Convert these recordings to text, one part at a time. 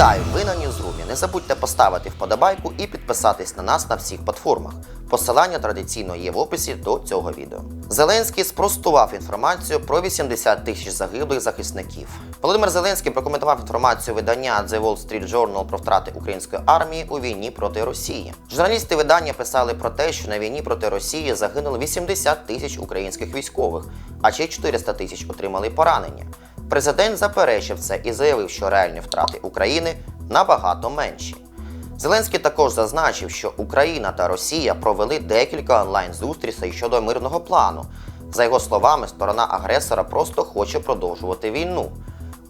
Нагадаю, ви на Ньюзрумі. Не забудьте поставити вподобайку і підписатись на нас на всіх платформах. Посилання традиційно є в описі до цього відео. Зеленський спростував інформацію про 80 тисяч загиблих захисників. Володимир Зеленський прокоментував інформацію видання The Wall Street Journal про втрати української армії у війні проти Росії. Журналісти видання писали про те, що на війні проти Росії загинуло 80 тисяч українських військових, а ще 400 тисяч отримали поранення. Президент заперечив це і заявив, що реальні втрати України набагато менші. Зеленський також зазначив, що Україна та Росія провели декілька онлайн-зустрічей щодо мирного плану. За його словами, сторона агресора просто хоче продовжувати війну.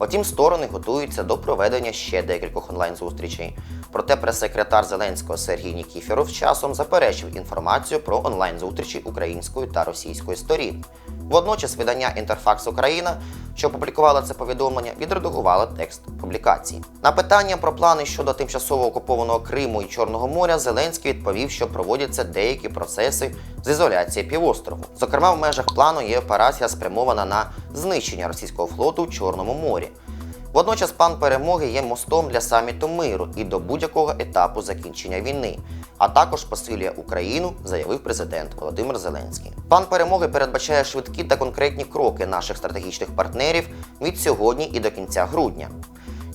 Втім, сторони готуються до проведення ще декількох онлайн-зустрічей. Проте прес-секретар Зеленського Сергій Нікіфєров часом заперечив інформацію про онлайн-зустрічі української та російської сторін. Водночас видання Інтерфакс Україна, що опублікувало це повідомлення, відредагувало текст публікації. На питання про плани щодо тимчасово окупованого Криму і Чорного моря Зеленський відповів, що проводяться деякі процеси з ізоляції півострову. Зокрема, в межах плану є операція спрямована на знищення російського флоту в Чорному морі. Водночас план перемоги є мостом для саміту миру і до будь-якого етапу закінчення війни, а також посилює Україну, заявив президент Володимир Зеленський. План перемоги передбачає швидкі та конкретні кроки наших стратегічних партнерів від сьогодні і до кінця грудня.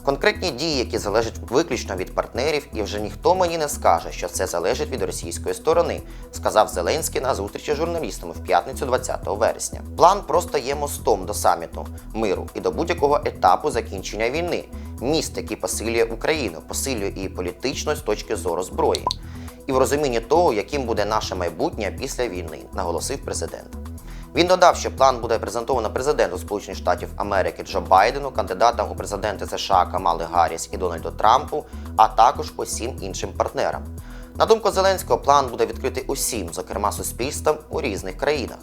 Конкретні дії, які залежать виключно від партнерів, і вже ніхто мені не скаже, що це залежить від російської сторони, сказав Зеленський на зустрічі з журналістами в п'ятницю 20 вересня. План просто є мостом до саміту миру і до будь-якого етапу закінчення війни. Міст, який посилює Україну, посилює її політично з точки зору зброї, і в розумінні того, яким буде наше майбутнє після війни, наголосив президент. Він додав, що план буде презентовано президенту Сполучених Штатів Америки Джо Байдену, кандидатам у президенти США Камали Гарріс і Дональду Трампу, а також усім іншим партнерам. На думку Зеленського, план буде відкритий усім, зокрема суспільствам у різних країнах.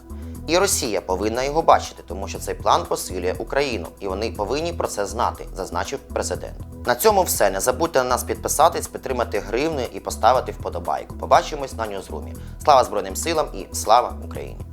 І Росія повинна його бачити, тому що цей план посилює Україну, і вони повинні про це знати, зазначив президент. На цьому все. Не забудьте на нас підписатись, підтримати гривни і поставити вподобайку. Побачимось на Ньюзрумі. Слава Збройним силам і слава Україні!